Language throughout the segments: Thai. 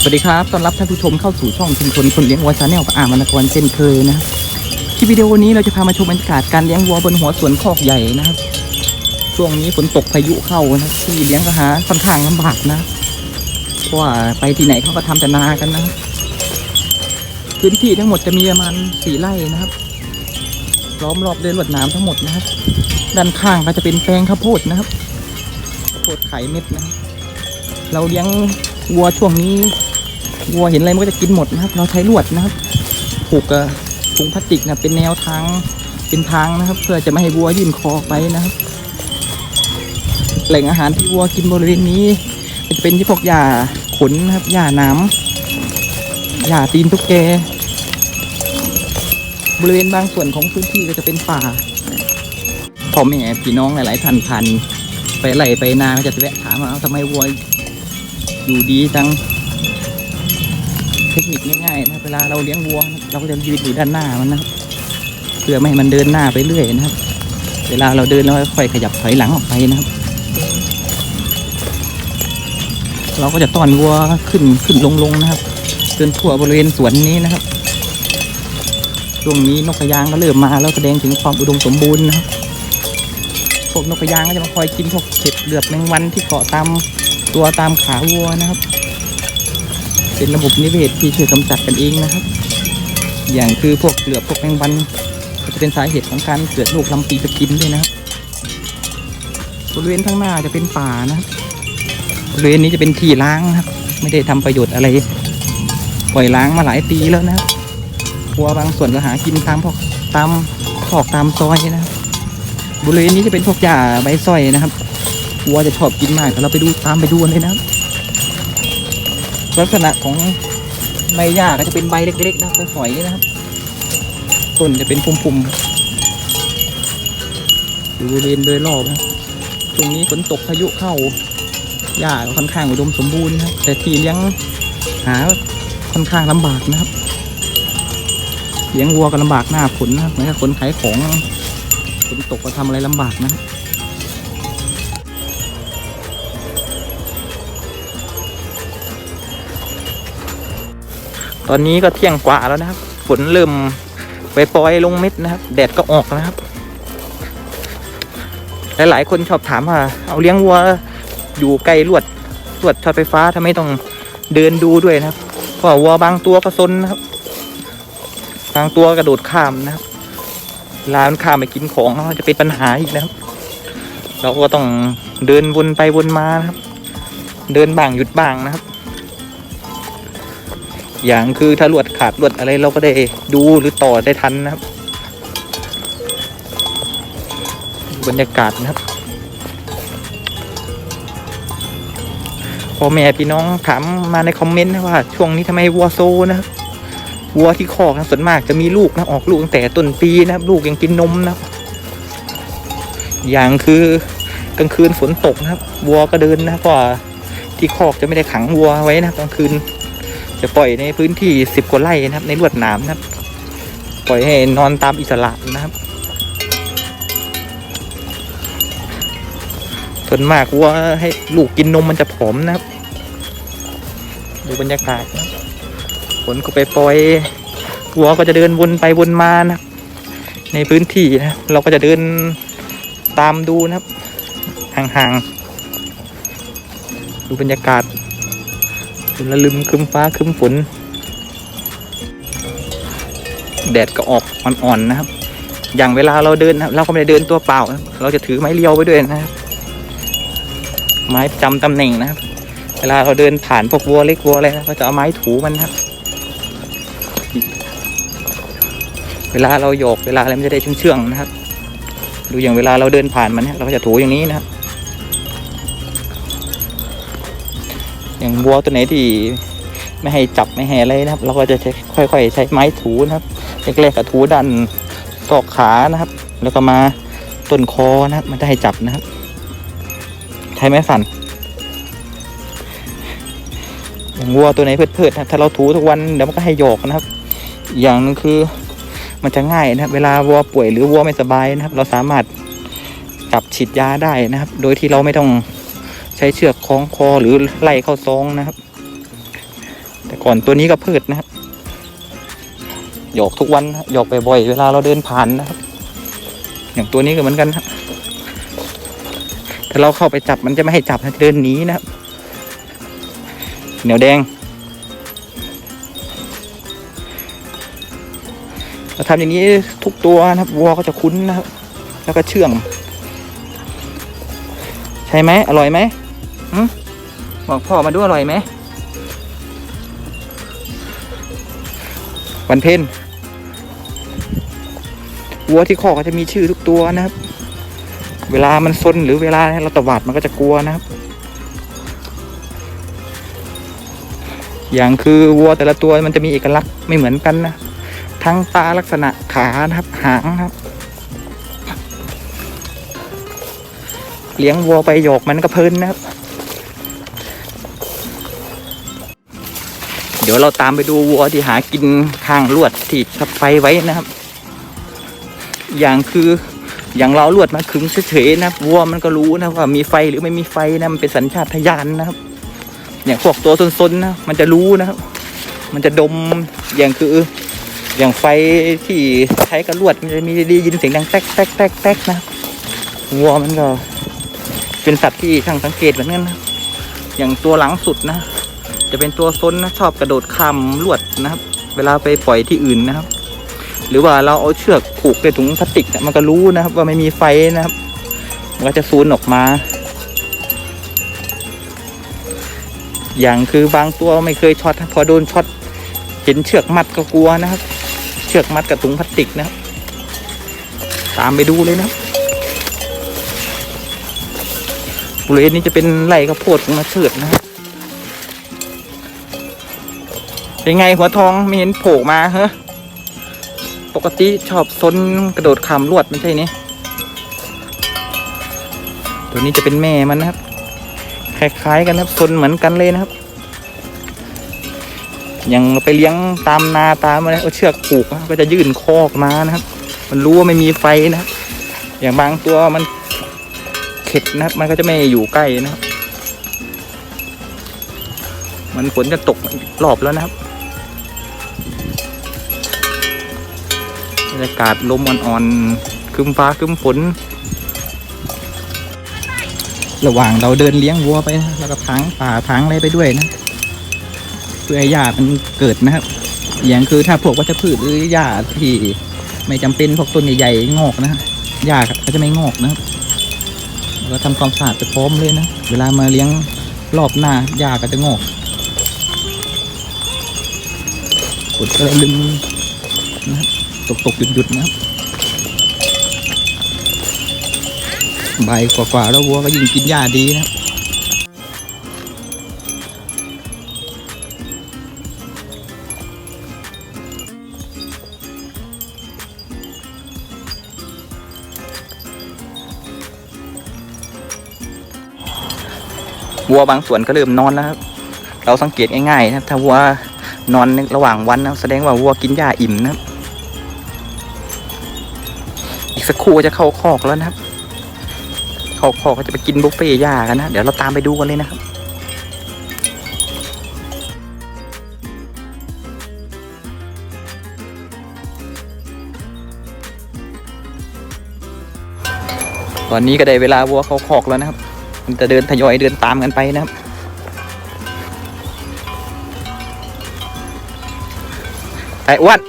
สวัสดีครับ ต้อนรับท่านผู้ชมเข้าสู่ช่องชุมชนคนเลี้ยงวัวชาแนลกับอามานครเช่นเคยนะคลิปวิดีโอนี้เราจะพามาชมบรรยากาศการเลี้ยงวัวบนหัวสวนคอกใหญ่นะครับ ช่วงนี้ฝนตกพายุเข้านะที่เลี้ยงก็หาค่อนข้างลำบากนะเพราะว่าไปที่ไหนเขาก็ทำแต่นากันนะ พื้นที่ทั้งหมดจะมีประมาณสี่ไร่นะครับ ล้อมรอบเด้วยลวดหนาทั้งหมดนะครับ ด้านข้างก็จะเป็นแปลงข้าวโพดนะครับข้าวโพดไข่เม็ดนะครับเราเลี้ยงวัวช่วงนี้ วัวเห็นอะไรมันก็จะกินหมดนะครับ เราใช้ลวดนะครับผูกกับถุงพลาสติกนะเป็นแนวทางเป็นทางนะครับ เพื่อจะไม่ให้วัวยื่นคอไปนะครับ แหล่งอาหารที่วัวกินบริเวณนี้จะเป็นที่พวกหญ้าขนนะครับหญ้าน้ำหญ้าตีนตุ๊กแก บริเวณบางส่วนของพื้นที่ก็จะเป็นป่าพ่อแม่พี่น้องหลาย ๆ ท่านผ่านไปไล่ไปนาก็จะแวะถามว่าทำไมวัวอยู่ดีจัง ทคนิคง่ายๆนะครับเวลาเราเลี้ยงวัวเราก็จะยืนอยู่ด้านหน้ามันนะครับเพื่อไม่ให้มันเดินหน้าไปเรื่อยนะครับ เวลาเราเดินเราค่อยขยับถอยหลังออกไปนะครับ เราก็จะต้อนวัวขึ้นขึ้นลงลงนะครับจนทั่วบริเวณสวนนี้นะครับช่วงนี้นกกระยางก็เริ่มมาแล้วแสดงถึงความอุดมสมบูรณ์นะครับพวกนกกระยางก็จะมาคอยกินพวกเห็ดเหลือบแมงวันที่เกาะตามตัวตามขาวัวนะครับ เป็นระบบนิเวศที่ช่วยกำจัดกันเองนะครับ อย่างคือพวกเหลือบพวกแมงวันก็จะเป็นสาเหตุของการเกิดโรคลำปีสกินด้วยนะครับบริเวณข้างหน้าจะเป็นป่านะครับบริเวณนี้จะเป็นที่ล้างนะครับ ไม่ได้ทำประโยชน์อะไร ปล่อยล้างมาหลายปีแล้วนะครับวัวบางส่วนก็หากินตามพวกตามขอกตามซอยนะครับบริเวณนี้จะเป็นพวกหญ้าใบส้อยนะครับวัวจะชอบกินมากเดี๋ยวเราไปดูตามไปดูเลยนะครับ ลักษณะของใบหญ้าก็จะเป็นใบเล็กๆนะฝอยๆนะครับ ต้นจะเป็นปุ่มๆอยู่บริเวณโดยรอบนะตรงนี้ฝนตกพายุเข้าหญ้าค่อนข้างอุดมสมบูรณ์นะแต่ที่เลี้ยงหาค่อนข้างลำบากนะครับเลี้ยงวัวก็ลำบากหน้าฝนนะเหมือนกับคนขายของฝนตกก็ทำอะไรลำบากนะ ตอนนี้ก็เที่ยงกว่าแล้วนะครับ ฝนเริ่มไปปล่อยลงเม็ดนะครับ แดดก็ออกนะครับ หลายๆคนชอบถามว่าเอาเลี้ยงวัวอยู่ใกล้ลวดลวดช็อตไฟฟ้าทำไมต้องเดินดูด้วยนะครับเพราะวัวบางตัวก็ซนนะครับ บางตัวกระโดดข้ามนะครับลามันข้ามไปกินของจะเป็นปัญหาอีกนะครับ เราก็ต้องเดินวนไปวนมานะครับ เดินบ้างหยุดบ้างนะครับ อย่างคือถ้าลวดขาดลวดอะไรเราก็ได้ดูหรือต่อได้ทันนะครับ บรรยากาศนะครับพ่อแม่พี่น้องถามมาในคอมเมนต์นะว่า ช่วงนี้ทำไมวัวโซนะครับวัวที่คอกนะส่วนมากจะมีลูกนะออกลูกตั้งแต่ต้นปีนะครับ ลูกยังกินนมนะอย่างคือกลางคืนฝนตกนะครับ วัวก็เดินนะเพราะที่คอกจะไม่ได้ขังวัวไว้นะกลางคืน จะปล่อยในพื้นที่สิบกว่าไร่นะครับ ในลวดหนามนะครับ ปล่อยให้นอนตามอิสระนะครับส่วนมากวัวให้ลูกกินนมมันจะผอมนะครับดูบรรยากาศนะฝนก็ไปปล่อยวัวก็จะเดินวนไปวนมานะครับ ในพื้นที่นะครับเราก็จะเดินตามดูนะครับห่างๆดูบรรยากาศ ละลึมคึมฟ้าคึมฝน แดดก็ออกอ่อนๆนะครับ อย่างเวลาเราเดินนะครับเราก็ไม่ได้เดินตัวเปล่า เราจะถือไม้เรียวไว้ด้วยนะครับ ไม้ประจำตำแหน่งนะครับ เวลาเราเดินผ่านพวกวัวเล็กวัวอะไรนะก็จะเอาไม้ถูมันนะครับ เวลาเราโยกเวลาอะไรมันจะได้เชื่องๆนะครับ ดูอย่างเวลาเราเดินผ่านมันเนี่ยเราก็จะถูอย่างนี้นะครับ อย่างวัวตัวไหนที่ไม่ให้จับไม่ให้อะไรนะครับ เราก็จะใช้ค่อย ๆ ใช้ไม้ถูนะครับแรกๆก็ถูดันศอกขานะครับ แล้วก็มาต้นคอนะครับ มันจะให้จับนะครับ ใช้ไม้สั่นอย่างวัวตัวไหนเพิดๆนะถ้าเราถูทุกวันเดี๋ยวมันก็ให้โยอกนะครับ อย่างนึงคือมันจะง่ายนะครับ เวลาวัวป่วยหรือวัวไม่สบายนะครับ เราสามารถจับฉีดยาได้นะครับ โดยที่เราไม่ต้อง ใช้เชือกคล้องคอหรือไล่เข้าซองนะครับ แต่ก่อนตัวนี้ก็พืชนะครับหยอกทุกวันหยอกบ่อยๆเวลาเราเดินผ่านนะครับ อย่างตัวนี้ก็เหมือนกันครับถ้าเราเข้าไปจับมันจะไม่ให้จับนะเดินหนีนะครับ เหนียวแดงเราทำอย่างนี้ทุกตัวนะครับวัวก็จะคุ้นนะครับ แล้วก็เชื่อง ใช่ไหมอร่อยไหม บอกพ่อมาดูอร่อยไหมวันเพ็ญวัวที่คอก็จะมีชื่อทุกตัวนะครับ เวลามันซนหรือเวลาเราตวาดมันก็จะกลัวนะครับ อย่างคือวัวแต่ละตัวมันจะมีเอกลักษณ์ไม่เหมือนกันนะ ทั้งตาลักษณะขานะครับหางนะครับ เลี้ยงวัวไปหยอกมันก็เพลินนะครับ ดี๋ยวเราตามไปดูวัวที่หากินข้างลวดที่ทับไฟไว้นะครับ อย่างคืออย่างเราลวดมาขึงเฉยๆนะวัวมันก็รู้นะว่ามีไฟหรือไม่มีไฟนะมันเป็นสัญชาตญาณนะครับอย่างพวกตัวซนๆนะมันจะรู้นะครับ มันจะดมอย่างคือ อย่างไฟที่ใช้กับลวดมันจะมีได้ยินเสียงดังแต๊กแต๊กแต๊กแต๊กนะวัวมันก็ เป็นสัตว์ที่ช่างสังเกตเหมือนกันนะอย่างตัวหลังสุดนะ จะเป็นตัวซนนะชอบกระโดดข้ามลวดนะครับ เวลาไปปล่อยที่อื่นนะครับ หรือว่าเราเอาเชือกผูกในถุงพลาสติกเนี่ยมันก็รู้นะครับ ว่าไม่มีไฟนะครับ มันก็จะซูนออกมา อย่างคือบางตัวไม่เคยช็อตพอโดนช็อตเห็นเชือกมัดก็กลัวนะครับ เชือกมัดกับถุงพลาสติกนะครับ ตามไปดูเลยนะครับบริเวณนี้จะเป็นไร่ข้าวโพดของนาเชิดนะครับ เป็นไงหัวทองไม่เห็นโผล่มาเหรอปกติชอบซนกระโดดขามลวดไม่ใช่นี่ตัวนี้จะเป็นแม่มันนะครับ คล้ายๆกันครับซนเหมือนกันเลยนะครับ ยังไปเลี้ยงตามนาตามอะไรเอาเชือกผูกก็จะยื่นคอกมานะครับ มันรู้ว่าไม่มีไฟนะครับ อย่างบางตัวมันเข็ดนะครับ มันก็จะไม่อยู่ใกล้นะครับ มันฝนจะตกรอบแล้วนะครับ รยากาศลมอ่อนๆครึ้มฟ้าครึ้มฝน ระหว่างเราเดินเลี้ยงวัวไปนะแล้วก็ทางป่าทางอะไรไปด้วยนะ เพื่อให้หญ้ามันเกิดนะครับ อย่างคือถ้าพวกวัชพืชหรือหญ้าที่ไม่จำเป็นพวกต้นใหญ่ๆงอกนะหญ้าก็จะไม่งอกนะครับแล้วก็ทำความสะอาดไปพร้อมเลยนะ เวลามาเลี้ยงรอบหน้าหญ้าก็จะงอกฝนก็เลยลึมนะครับ ตกตกหยุดหยุดนะครับใบกว่าๆแล้ววัวก็ยิ่งกินหญ้าดีนะครับวัวบางส่วนก็เริ่มนอนแล้วครับเราสังเกตง่ายๆนะครับถ้าวัวนอนในระหว่างวันนะแสดงว่าวัวกินหญ้าอิ่มนะครับ สักครู่จะเข้าคอกแล้วนะครับ เข้าคอกก็จะไปกินบุฟเฟ่หญ้ากันนะเดี๋ยวเราตามไปดูกันเลยนะครับตอนนี้ก็ได้เวลาวัวเข้าคอกแล้วนะครับ มันจะเดินทยอยเดินตามกันไปนะครับ ไอ้อ้วน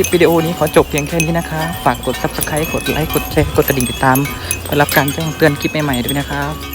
ลิปวิดีโอนี้ขอจบเพียงแค่นี้นะคะ ฝากกด subscribe กดไลค์ กดแชร์ กดกระดิ่งติดตาม เพื่อรับการแจ้งเตือนคลิปใหม่ๆด้วยนะครับ